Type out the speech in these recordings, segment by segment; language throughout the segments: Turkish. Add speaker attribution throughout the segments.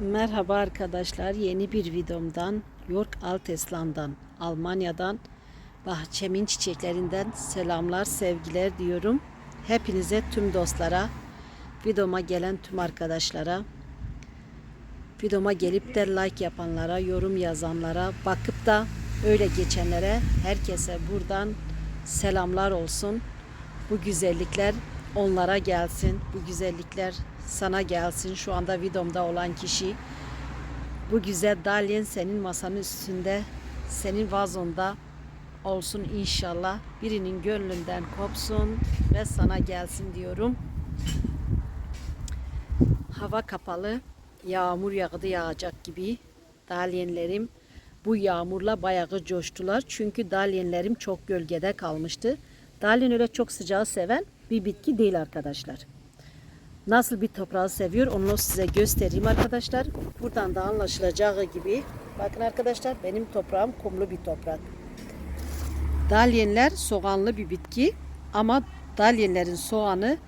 Speaker 1: Merhaba arkadaşlar. Yeni bir videomdan York Altesland'dan, Almanya'dan bahçemin çiçeklerinden selamlar, sevgiler diyorum. Hepinize tüm dostlara, videoma gelen tüm arkadaşlara, videoma gelip de like yapanlara, yorum yazanlara, bakıp da öyle geçenlere herkese buradan selamlar olsun. Bu güzellikler onlara gelsin. Bu güzellikler sana gelsin. Şu anda videomda olan kişi bu güzel dalyen senin masanın üstünde, senin vazonda olsun inşallah. Birinin gönlünden kopsun ve sana gelsin diyorum. Hava kapalı, yağmur yağdı yağacak gibi. Dalyenlerim bu yağmurla bayağı coştular. Çünkü dalyenlerim çok gölgede kalmıştı. Dalyen öyle çok sıcağı seven bir bitki değil arkadaşlar. Nasıl bir toprağı seviyor onu size göstereyim arkadaşlar. Buradan da anlaşılacağı gibi. Bakın arkadaşlar benim toprağım kumlu bir toprak. Dalyenler soğanlı bir bitki ama dalyenlerin soğanı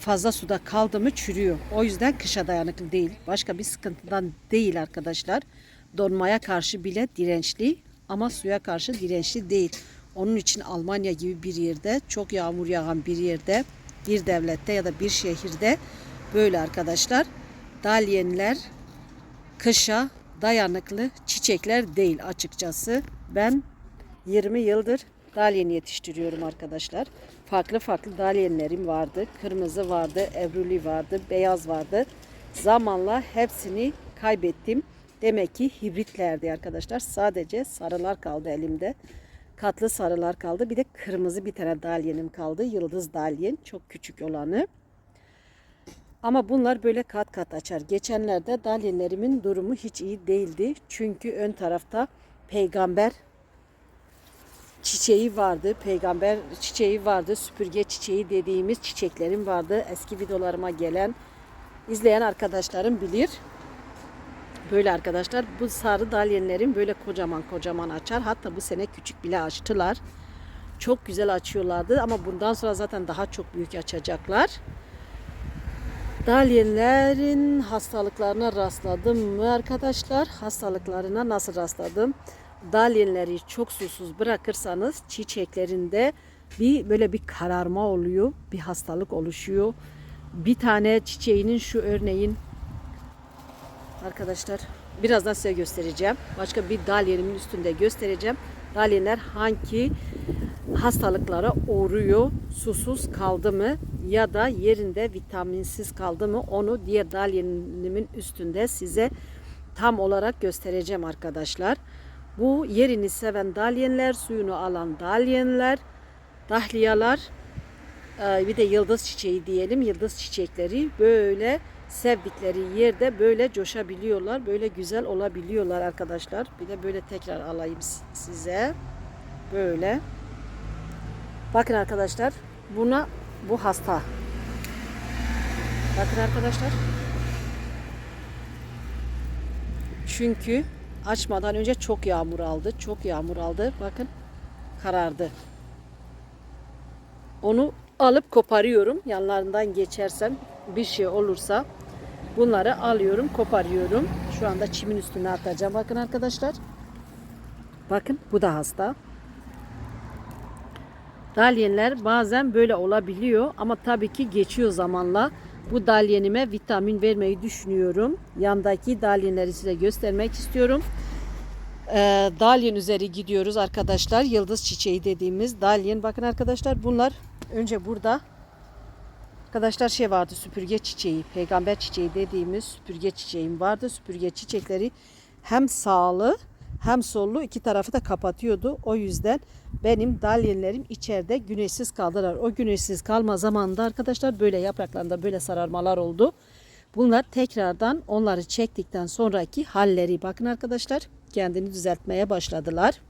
Speaker 1: fazla suda kaldı mı çürüyor. O yüzden kışa dayanıklı değil. Başka bir sıkıntıdan değil arkadaşlar. Donmaya karşı bile dirençli ama suya karşı dirençli değil. Onun için Almanya gibi bir yerde çok yağmur yağan bir yerde bir devlette ya da bir şehirde böyle arkadaşlar dalyenler kışa dayanıklı çiçekler değil açıkçası. Ben 20 yıldır dalyen yetiştiriyorum arkadaşlar. Farklı farklı dalyenlerim vardı. Kırmızı vardı, ebruli vardı, beyaz vardı. Zamanla hepsini kaybettim. Demek ki hibritlerdi arkadaşlar. Sadece sarılar kaldı elimde. Katlı sarılar kaldı. Bir de kırmızı bir tane dalyenim kaldı. Yıldız dalyen. Çok küçük olanı. Ama bunlar böyle kat kat açar. Geçenlerde dalyenlerimin durumu hiç iyi değildi. Çünkü ön tarafta peygamber çiçeği vardı. Peygamber çiçeği vardı. Süpürge çiçeği dediğimiz çiçeklerim vardı. Eski videolarıma gelen izleyen arkadaşlarım bilir. Böyle arkadaşlar bu sarı dalyenlerin böyle kocaman kocaman açar. Hatta bu sene küçük bile açtılar. Çok güzel açıyorlardı ama bundan sonra zaten daha çok büyük açacaklar. Dalyenlerin hastalıklarına rastladım mı arkadaşlar? Hastalıklarına nasıl rastladım? Dalyenleri çok susuz bırakırsanız çiçeklerinde bir böyle bir kararma oluyor. Bir hastalık oluşuyor. Bir tane çiçeğinin şu örneğin arkadaşlar birazdan size göstereceğim. Başka bir dalyenimin üstünde göstereceğim. Dalyenler hangi hastalıklara uğruyor? Susuz kaldı mı ya da yerinde vitaminsiz kaldı mı? Onu diğer dalyenimin üstünde size tam olarak göstereceğim arkadaşlar. Bu yerini seven dalyenler, suyunu alan dalyenler, dahliyalar, bir de yıldız çiçeği diyelim. Yıldız çiçekleri böyle sevdikleri yerde böyle coşabiliyorlar. Böyle güzel olabiliyorlar arkadaşlar. Bir de böyle tekrar alayım size. Böyle. Bakın arkadaşlar. Buna bu hasta. Bakın arkadaşlar. Çünkü açmadan önce çok yağmur aldı. Çok yağmur aldı. Bakın karardı. Onu alıp koparıyorum. Yanlarından geçersem bir şey olursa bunları alıyorum, koparıyorum. Şu anda çimin üstüne atacağım. Bakın arkadaşlar. Bakın bu da hasta. Dalyenler bazen böyle olabiliyor ama tabii ki geçiyor zamanla. Bu dalyenime vitamin vermeyi düşünüyorum. Yandaki dalyenleri size göstermek istiyorum. Ee, dalyen üzeri gidiyoruz arkadaşlar. Yıldız çiçeği dediğimiz dalyen. Bakın arkadaşlar bunlar önce burada arkadaşlar şey vardı süpürge çiçeği. Peygamber çiçeği dediğimiz süpürge çiçeğim vardı. Süpürge çiçekleri hem sağlı hem sollu iki tarafı da kapatıyordu. O yüzden benim dalyenlerim içeride güneşsiz kaldılar. O güneşsiz kalma zamanında arkadaşlar böyle yapraklarında böyle sararmalar oldu. Bunlar tekrardan onları çektikten sonraki halleri bakın arkadaşlar kendini düzeltmeye başladılar.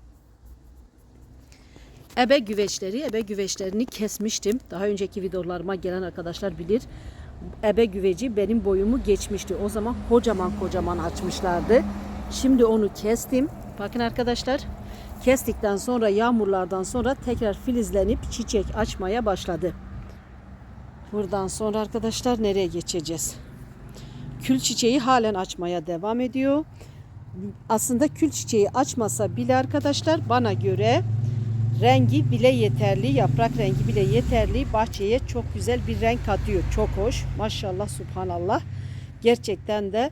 Speaker 1: Ebe güveçleri, ebe güveçlerini kesmiştim. Daha önceki videolarıma gelen arkadaşlar bilir. Ebe güveci benim boyumu geçmişti. O zaman kocaman kocaman açmışlardı. Şimdi onu kestim. Bakın arkadaşlar. Kestikten sonra yağmurlardan sonra tekrar filizlenip çiçek açmaya başladı. Buradan sonra arkadaşlar nereye geçeceğiz? Kül çiçeği halen açmaya devam ediyor. Aslında kül çiçeği açmasa bile arkadaşlar bana göre rengi bile yeterli. Yaprak rengi bile yeterli. Bahçeye çok güzel bir renk katıyor. Çok hoş. Maşallah subhanallah. Gerçekten de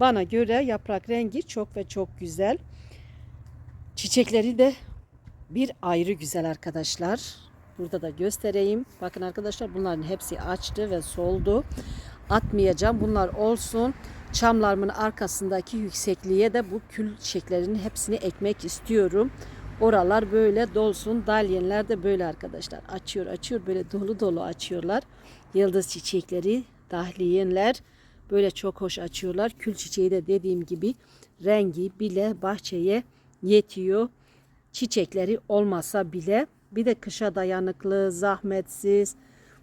Speaker 1: bana göre yaprak rengi çok ve çok güzel. Çiçekleri de bir ayrı güzel arkadaşlar. Burada da göstereyim. Bakın arkadaşlar bunların hepsi açtı ve soldu. Atmayacağım. Bunlar olsun. Çamlarımın arkasındaki yüksekliğe de bu kül çiçeklerinin hepsini ekmek istiyorum. Oralar böyle dolsun. Dalyenler de böyle arkadaşlar. Açıyor açıyor böyle dolu dolu açıyorlar. Yıldız çiçekleri, dahliyenler böyle çok hoş açıyorlar. Kül çiçeği de dediğim gibi rengi bile bahçeye yetiyor. Çiçekleri olmasa bile bir de kışa dayanıklı, zahmetsiz,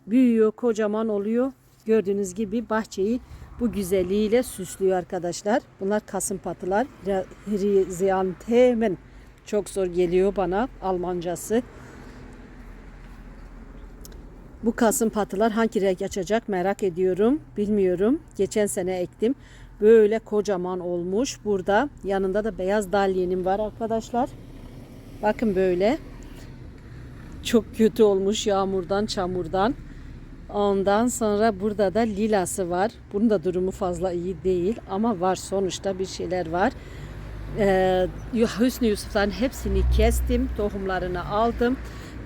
Speaker 1: büyüyor, kocaman oluyor. Gördüğünüz gibi bahçeyi bu güzelliğiyle süslüyor arkadaşlar. Bunlar kasım patılar. Hrizianthemen. Çok zor geliyor bana Almancası. Bu kasım patılar hangi renk açacak merak ediyorum. Bilmiyorum. Geçen sene ektim. Böyle kocaman olmuş. Burada yanında da beyaz dalyenim var arkadaşlar. Bakın böyle. Çok kötü olmuş yağmurdan, çamurdan. Ondan sonra burada da lilası var. Bunun da durumu fazla iyi değil ama var sonuçta bir şeyler var. Ee, Hüsnü Yusuf'ların hepsini kestim. Tohumlarını aldım.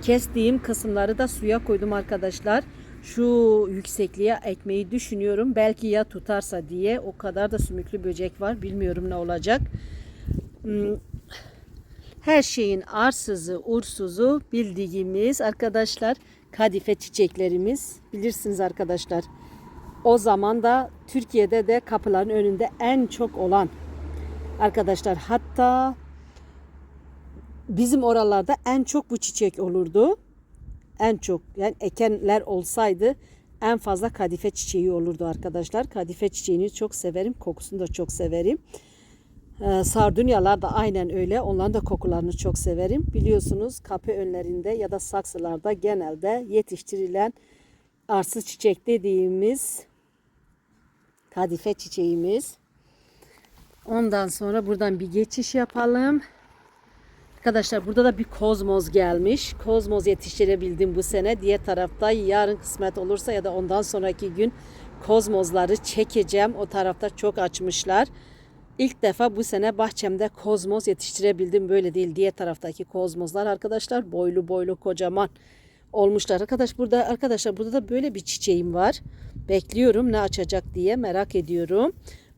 Speaker 1: Kestiğim kısımları da suya koydum arkadaşlar. Şu yüksekliğe ekmeği düşünüyorum. Belki ya tutarsa diye. O kadar da sümüklü böcek var. Bilmiyorum ne olacak. Hmm, her şeyin arsızı, ursuzu bildiğimiz arkadaşlar kadife çiçeklerimiz. Bilirsiniz arkadaşlar. O zaman da Türkiye'de de kapıların önünde en çok olan arkadaşlar hatta bizim oralarda en çok bu çiçek olurdu. En çok yani ekenler olsaydı en fazla kadife çiçeği olurdu arkadaşlar. Kadife çiçeğini çok severim. Kokusunu da çok severim. Ee, sardunyalar da aynen öyle. Onların da kokularını çok severim. Biliyorsunuz kapı önlerinde ya da saksılarda genelde yetiştirilen arsız çiçek dediğimiz kadife çiçeğimiz. Ondan sonra buradan bir geçiş yapalım. Arkadaşlar burada da bir kozmoz gelmiş. Kozmoz yetiştirebildim bu sene. Diğer tarafta yarın kısmet olursa ya da ondan sonraki gün kozmozları çekeceğim. O tarafta çok açmışlar. İlk defa bu sene bahçemde kozmoz yetiştirebildim. Böyle değil diğer taraftaki kozmozlar arkadaşlar boylu boylu kocaman olmuşlar. Arkadaş burada arkadaşlar burada da böyle bir çiçeğim var. Bekliyorum ne açacak diye merak ediyorum.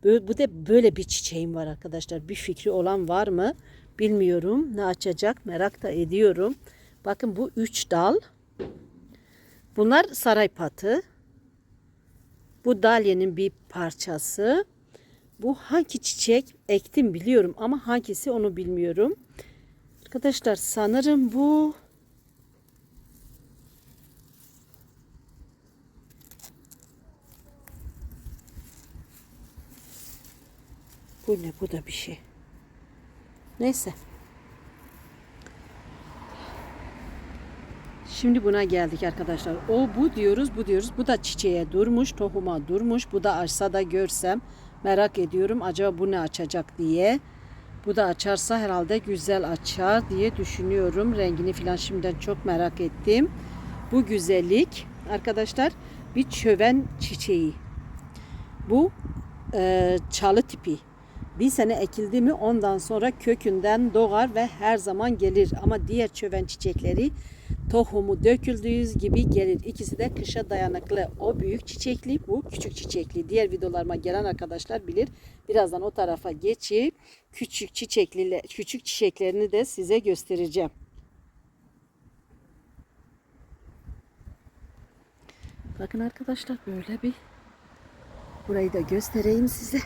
Speaker 1: Böyle, bu da böyle bir çiçeğim var arkadaşlar. Bir fikri olan var mı? Bilmiyorum ne açacak merak da ediyorum. Bakın bu üç dal. Bunlar saray patı. Bu dalyenin bir parçası. Bu hangi çiçek ektim biliyorum ama hangisi onu bilmiyorum. Arkadaşlar sanırım bu Bu ne? Bu da bir şey. Neyse. Şimdi buna geldik arkadaşlar. O bu diyoruz, bu diyoruz. Bu da çiçeğe durmuş, tohuma durmuş. Bu da açsa da görsem merak ediyorum. Acaba bu ne açacak diye. Bu da açarsa herhalde güzel açar diye düşünüyorum. Rengini falan şimdiden çok merak ettim. Bu güzellik arkadaşlar bir çöven çiçeği. Bu e, çalı tipi. Bir sene ekildi mi ondan sonra kökünden doğar ve her zaman gelir. Ama diğer çöven çiçekleri tohumu döküldüğü gibi gelir. İkisi de kışa dayanıklı. O büyük çiçekli, bu küçük çiçekli. Diğer videolarıma gelen arkadaşlar bilir. Birazdan o tarafa geçip küçük çiçekli küçük çiçeklerini de size göstereceğim. Bakın arkadaşlar böyle bir burayı da göstereyim size.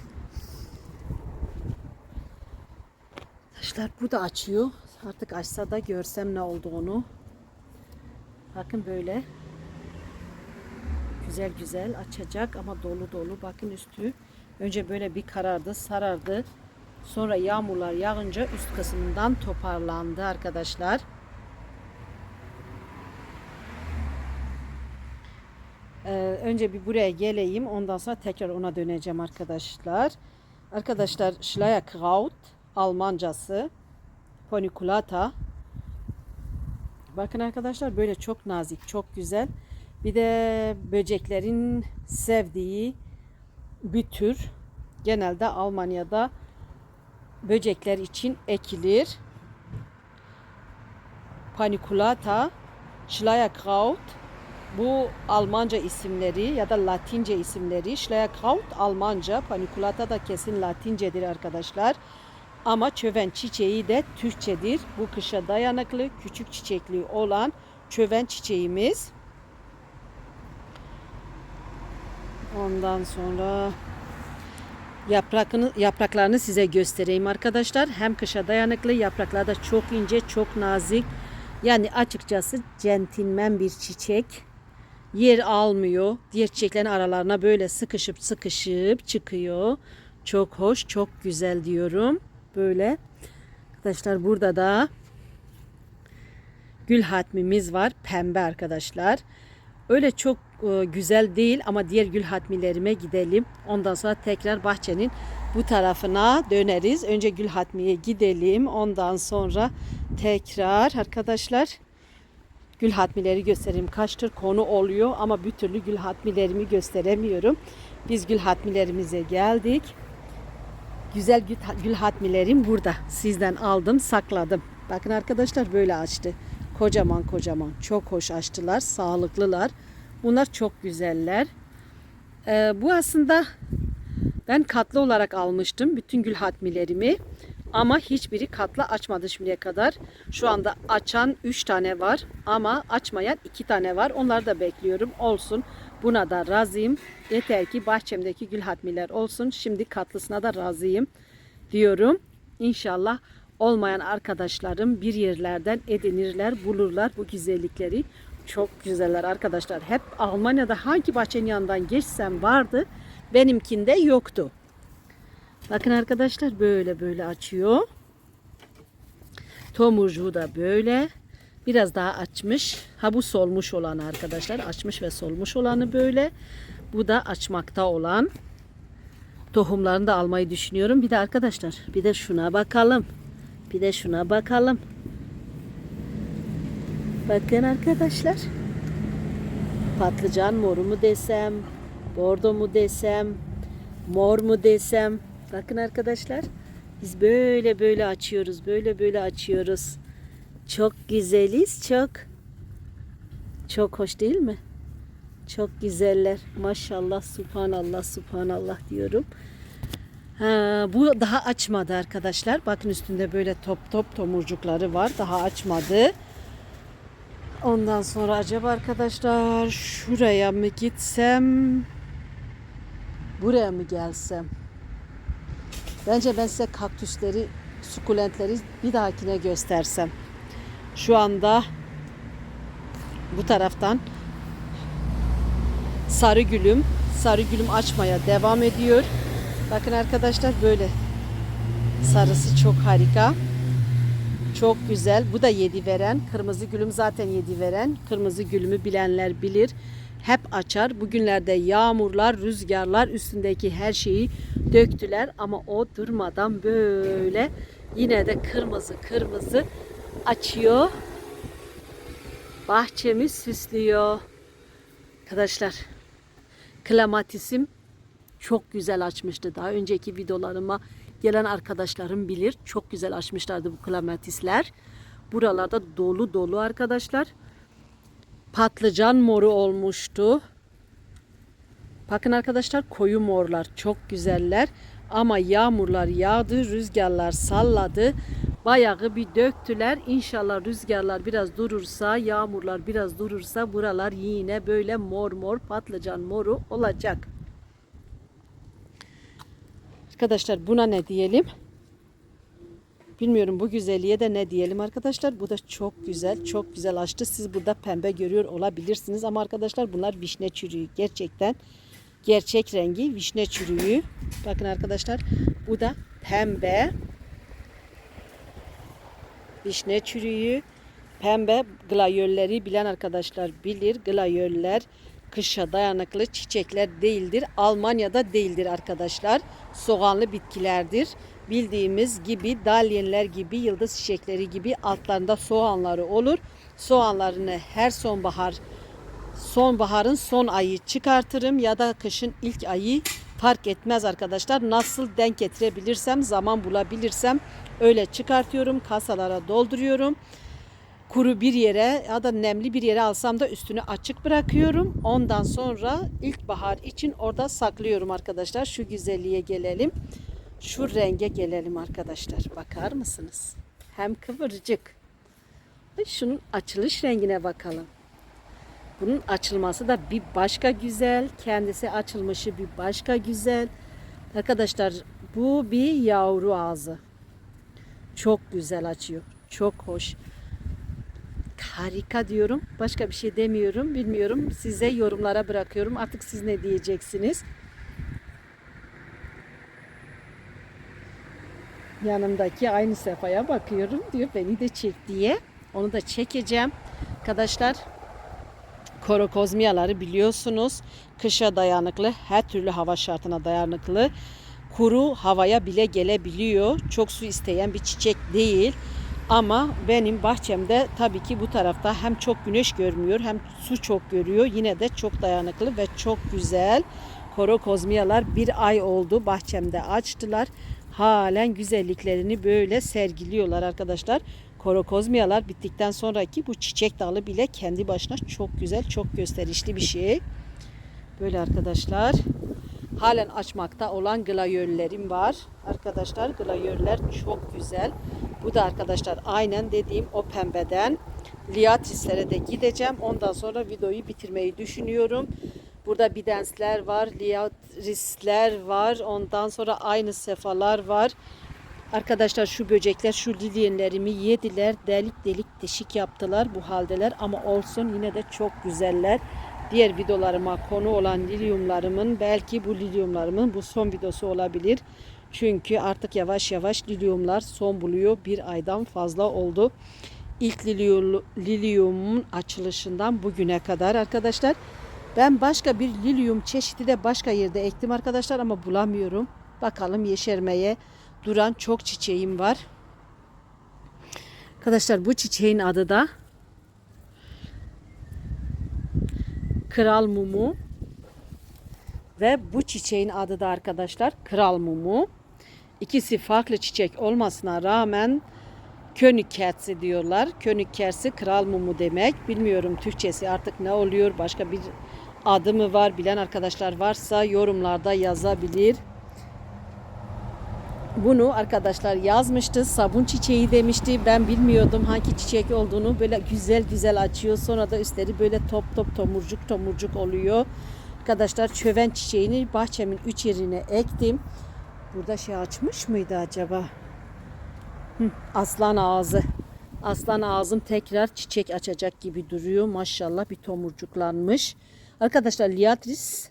Speaker 1: Arkadaşlar bu da açıyor. Artık açsa da görsem ne olduğunu. Bakın böyle. Güzel güzel açacak ama dolu dolu. Bakın üstü. Önce böyle bir karardı, sarardı. Sonra yağmurlar yağınca üst kısmından toparlandı arkadaşlar. Ee, önce bir buraya geleyim. Ondan sonra tekrar ona döneceğim arkadaşlar. Arkadaşlar Schleierkraut Almancası Paniculata. Bakın arkadaşlar böyle çok nazik, çok güzel. Bir de böceklerin sevdiği bir tür. Genelde Almanya'da böcekler için ekilir. Paniculata, Schleierkraut bu Almanca isimleri ya da Latince isimleri. Schleierkraut Almanca, Paniculata da kesin Latincedir arkadaşlar. Ama çöven çiçeği de Türkçedir. Bu kışa dayanıklı, küçük çiçekli olan çöven çiçeğimiz. Ondan sonra yaprakını, yapraklarını size göstereyim arkadaşlar. Hem kışa dayanıklı, yapraklar da çok ince, çok nazik. Yani açıkçası centilmen bir çiçek. Yer almıyor. Diğer çiçeklerin aralarına böyle sıkışıp sıkışıp çıkıyor. Çok hoş, çok güzel diyorum. Böyle. Arkadaşlar burada da gül hatmimiz var. Pembe arkadaşlar. Öyle çok e, güzel değil ama diğer gül hatmilerime gidelim. Ondan sonra tekrar bahçenin bu tarafına döneriz. Önce gül hatmiye gidelim. Ondan sonra tekrar arkadaşlar gül hatmileri göstereyim. Kaçtır konu oluyor ama bir türlü gül hatmilerimi gösteremiyorum. Biz gül hatmilerimize geldik. Güzel gül, hatmilerim burada. Sizden aldım, sakladım. Bakın arkadaşlar böyle açtı. Kocaman kocaman. Çok hoş açtılar. Sağlıklılar. Bunlar çok güzeller. Ee, bu aslında ben katlı olarak almıştım bütün gül hatmilerimi. Ama hiçbiri katlı açmadı şimdiye kadar. Şu anda açan 3 tane var ama açmayan 2 tane var. Onları da bekliyorum. Olsun. Buna da razıyım. Yeter ki bahçemdeki gül hatmiler olsun. Şimdi katlısına da razıyım diyorum. İnşallah olmayan arkadaşlarım bir yerlerden edinirler, bulurlar bu güzellikleri. Çok güzeller arkadaşlar. Hep Almanya'da hangi bahçenin yanından geçsem vardı. Benimkinde yoktu. Bakın arkadaşlar böyle böyle açıyor. Tomurcuğu da böyle. Biraz daha açmış. Ha bu solmuş olanı arkadaşlar. Açmış ve solmuş olanı böyle. Bu da açmakta olan. Tohumlarını da almayı düşünüyorum. Bir de arkadaşlar bir de şuna bakalım. Bir de şuna bakalım. Bakın arkadaşlar. Patlıcan moru mu desem, bordo mu desem, mor mu desem. Bakın arkadaşlar. Biz böyle böyle açıyoruz. Böyle böyle açıyoruz. Çok güzeliz. Çok. Çok hoş değil mi? Çok güzeller. Maşallah, subhanallah, subhanallah diyorum. Ha, bu daha açmadı arkadaşlar. Bakın üstünde böyle top top tomurcukları var. Daha açmadı. Ondan sonra acaba arkadaşlar şuraya mı gitsem? Buraya mı gelsem? Bence ben size kaktüsleri, sukulentleri bir dahakine göstersem. Şu anda bu taraftan sarı gülüm, sarı gülüm açmaya devam ediyor. Bakın arkadaşlar böyle sarısı çok harika. Çok güzel. Bu da yedi veren. Kırmızı gülüm zaten yedi veren. Kırmızı gülümü bilenler bilir. Hep açar. Bugünlerde yağmurlar, rüzgarlar üstündeki her şeyi döktüler ama o durmadan böyle yine de kırmızı kırmızı açıyor. Bahçemi süslüyor. Arkadaşlar klamatisim çok güzel açmıştı. Daha önceki videolarıma gelen arkadaşlarım bilir. Çok güzel açmışlardı bu klamatisler. Buralarda dolu dolu arkadaşlar. Patlıcan moru olmuştu. Bakın arkadaşlar koyu morlar çok güzeller. Ama yağmurlar yağdı, rüzgarlar salladı. Bayağı bir döktüler. İnşallah rüzgarlar biraz durursa, yağmurlar biraz durursa buralar yine böyle mor mor patlıcan moru olacak. Arkadaşlar buna ne diyelim? Bilmiyorum bu güzelliğe de ne diyelim arkadaşlar. Bu da çok güzel, çok güzel açtı. Siz burada pembe görüyor olabilirsiniz ama arkadaşlar bunlar vişne çürüğü. Gerçekten gerçek rengi vişne çürüğü. Bakın arkadaşlar bu da pembe. Vişne çürüğü. Pembe glayölleri bilen arkadaşlar bilir. Glayöller kışa dayanıklı çiçekler değildir. Almanya'da değildir arkadaşlar. Soğanlı bitkilerdir. Bildiğimiz gibi dalyenler gibi, yıldız çiçekleri gibi altlarında soğanları olur. Soğanlarını her sonbahar sonbaharın son ayı çıkartırım ya da kışın ilk ayı fark etmez arkadaşlar. Nasıl denk getirebilirsem, zaman bulabilirsem öyle çıkartıyorum. Kasalara dolduruyorum. Kuru bir yere ya da nemli bir yere alsam da üstünü açık bırakıyorum. Ondan sonra ilkbahar için orada saklıyorum arkadaşlar. Şu güzelliğe gelelim. Şu renge gelelim arkadaşlar. Bakar mısınız? Hem kıvırcık. Şunun açılış rengine bakalım. Bunun açılması da bir başka güzel. Kendisi açılmışı bir başka güzel. Arkadaşlar bu bir yavru ağzı. Çok güzel açıyor. Çok hoş. Harika diyorum. Başka bir şey demiyorum. Bilmiyorum. Size yorumlara bırakıyorum. Artık siz ne diyeceksiniz? Yanımdaki aynı sefaya bakıyorum diyor. Beni de çek diye. Onu da çekeceğim. Arkadaşlar korokozmiyaları biliyorsunuz. Kışa dayanıklı, her türlü hava şartına dayanıklı. Kuru havaya bile gelebiliyor. Çok su isteyen bir çiçek değil. Ama benim bahçemde tabii ki bu tarafta hem çok güneş görmüyor hem su çok görüyor. Yine de çok dayanıklı ve çok güzel. Korokozmiyalar bir ay oldu bahçemde açtılar. Halen güzelliklerini böyle sergiliyorlar arkadaşlar. Korokozmiyalar bittikten sonraki bu çiçek dalı bile kendi başına çok güzel, çok gösterişli bir şey. Böyle arkadaşlar. Halen açmakta olan glayöllerim var. Arkadaşlar glayöller çok güzel. Bu da arkadaşlar aynen dediğim o pembeden. Liatrislere de gideceğim. Ondan sonra videoyu bitirmeyi düşünüyorum. Burada bidensler var, liatrisler var. Ondan sonra aynı sefalar var. Arkadaşlar şu böcekler şu lilyenlerimi yediler. Delik delik deşik yaptılar bu haldeler ama olsun yine de çok güzeller. Diğer videolarıma konu olan lilyumlarımın belki bu lilyumlarımın bu son videosu olabilir. Çünkü artık yavaş yavaş lilyumlar son buluyor. Bir aydan fazla oldu. İlk lilyum, lilyumun açılışından bugüne kadar arkadaşlar. Ben başka bir lilyum çeşidi de başka yerde ektim arkadaşlar ama bulamıyorum. Bakalım yeşermeye duran çok çiçeğim var. Arkadaşlar bu çiçeğin adı da Kral Mumu ve bu çiçeğin adı da arkadaşlar Kral Mumu. İkisi farklı çiçek olmasına rağmen Königkersi diyorlar. Königkersi kral mumu demek. Bilmiyorum Türkçesi artık ne oluyor? Başka bir adı mı var? Bilen arkadaşlar varsa yorumlarda yazabilir. Bunu arkadaşlar yazmıştı. Sabun çiçeği demişti. Ben bilmiyordum hangi çiçek olduğunu. Böyle güzel güzel açıyor. Sonra da üstleri böyle top top tomurcuk tomurcuk oluyor. Arkadaşlar çöven çiçeğini bahçemin üç yerine ektim. Burada şey açmış mıydı acaba? Aslan ağzı. Aslan ağzım tekrar çiçek açacak gibi duruyor. Maşallah bir tomurcuklanmış. Arkadaşlar liatris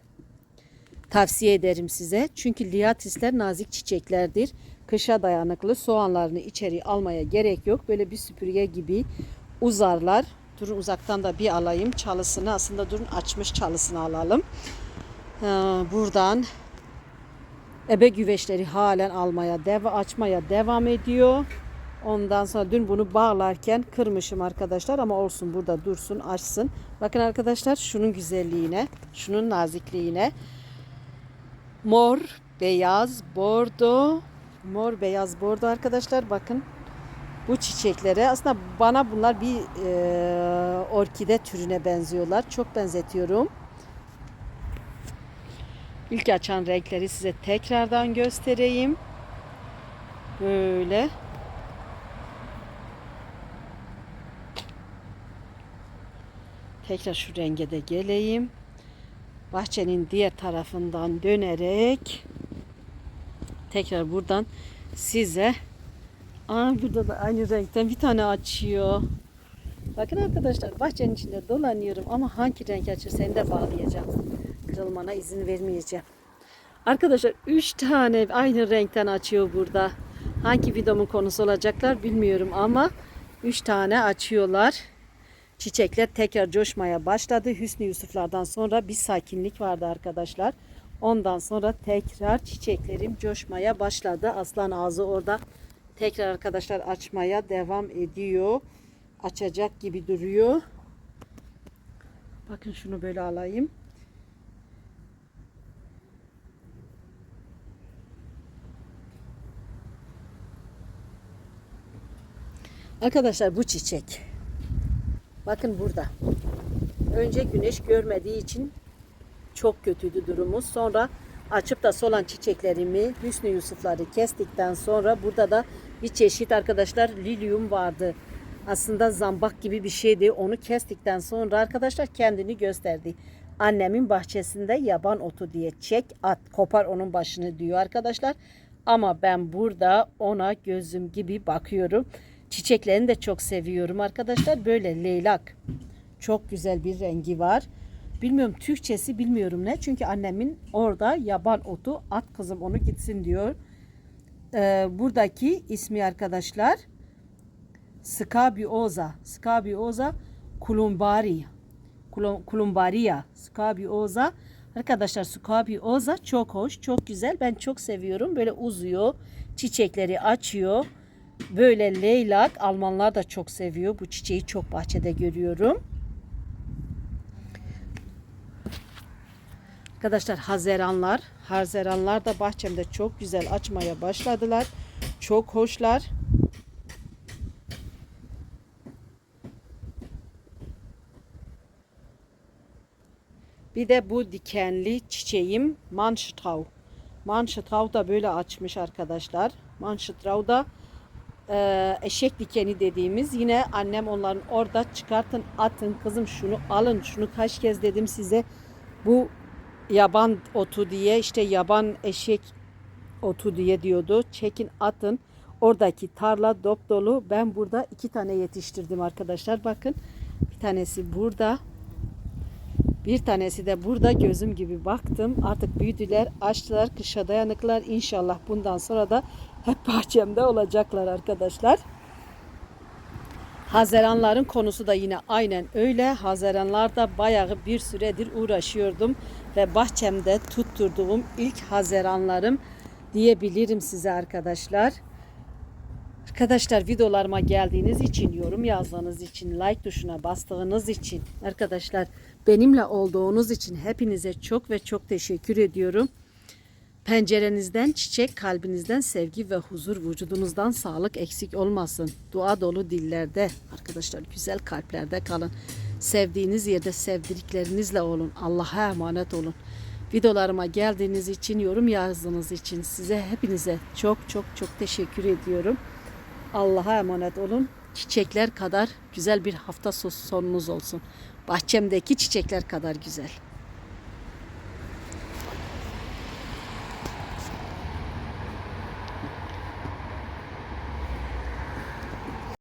Speaker 1: tavsiye ederim size. Çünkü liatrisler nazik çiçeklerdir. Kışa dayanıklı soğanlarını içeri almaya gerek yok. Böyle bir süpürge gibi uzarlar. Durun uzaktan da bir alayım çalısını. Aslında durun açmış çalısını alalım. Ee, buradan ebe güveçleri halen almaya, deva açmaya devam ediyor. Ondan sonra dün bunu bağlarken kırmışım arkadaşlar ama olsun burada dursun açsın. Bakın arkadaşlar şunun güzelliğine, şunun nazikliğine. Mor, beyaz, bordo, mor, beyaz, bordo arkadaşlar bakın. Bu çiçeklere aslında bana bunlar bir e, orkide türüne benziyorlar. Çok benzetiyorum. İlk açan renkleri size tekrardan göstereyim. Böyle. Tekrar şu renge de geleyim. Bahçenin diğer tarafından dönerek tekrar buradan size Aa, burada da aynı renkten bir tane açıyor. Bakın arkadaşlar bahçenin içinde dolanıyorum ama hangi renk açır seni de bağlayacağım. Kırılmana izin vermeyeceğim. Arkadaşlar 3 tane aynı renkten açıyor burada. Hangi videomun konusu olacaklar bilmiyorum ama 3 tane açıyorlar. Çiçekler tekrar coşmaya başladı. Hüsnü Yusuflardan sonra bir sakinlik vardı arkadaşlar. Ondan sonra tekrar çiçeklerim coşmaya başladı. Aslan ağzı orada tekrar arkadaşlar açmaya devam ediyor. Açacak gibi duruyor. Bakın şunu böyle alayım. Arkadaşlar bu çiçek. Bakın burada. Önce güneş görmediği için çok kötüydü durumu. Sonra açıp da solan çiçeklerimi, Hüsnü Yusufları kestikten sonra burada da bir çeşit arkadaşlar lilyum vardı. Aslında zambak gibi bir şeydi. Onu kestikten sonra arkadaşlar kendini gösterdi. Annemin bahçesinde yaban otu diye çek at kopar onun başını diyor arkadaşlar. Ama ben burada ona gözüm gibi bakıyorum. Çiçeklerini de çok seviyorum arkadaşlar. Böyle leylak. Çok güzel bir rengi var. Bilmiyorum Türkçesi bilmiyorum ne. Çünkü annemin orada yaban otu at kızım onu gitsin diyor. Ee, buradaki ismi arkadaşlar Scabiosa. Scabiosa columbari. Kulum- Columbaria. Scabiosa. Arkadaşlar Scabiosa çok hoş, çok güzel. Ben çok seviyorum. Böyle uzuyor. Çiçekleri açıyor. Böyle leylak. Almanlar da çok seviyor. Bu çiçeği çok bahçede görüyorum. Arkadaşlar hazeranlar. Hazeranlar da bahçemde çok güzel açmaya başladılar. Çok hoşlar. Bir de bu dikenli çiçeğim Manştrau. Manştrau da böyle açmış arkadaşlar. Manştrau da e, eşek dikeni dediğimiz yine annem onların orada çıkartın atın kızım şunu alın şunu kaç kez dedim size bu yaban otu diye işte yaban eşek otu diye diyordu çekin atın oradaki tarla dop dolu ben burada iki tane yetiştirdim arkadaşlar bakın bir tanesi burada bir tanesi de burada gözüm gibi baktım. Artık büyüdüler, açtılar, kışa dayanıklar. İnşallah bundan sonra da hep bahçemde olacaklar arkadaşlar. Hazeranların konusu da yine aynen öyle. Hazeranlarda bayağı bir süredir uğraşıyordum ve bahçemde tutturduğum ilk hazeranlarım diyebilirim size arkadaşlar. Arkadaşlar videolarıma geldiğiniz için, yorum yazdığınız için, like tuşuna bastığınız için, arkadaşlar benimle olduğunuz için hepinize çok ve çok teşekkür ediyorum. Pencerenizden çiçek, kalbinizden sevgi ve huzur, vücudunuzdan sağlık eksik olmasın. Dua dolu dillerde, arkadaşlar güzel kalplerde kalın. Sevdiğiniz yerde sevdiklerinizle olun. Allah'a emanet olun. Videolarıma geldiğiniz için, yorum yazdığınız için size hepinize çok çok çok teşekkür ediyorum. Allah'a emanet olun. Çiçekler kadar güzel bir hafta sonunuz olsun. Bahçemdeki çiçekler kadar güzel.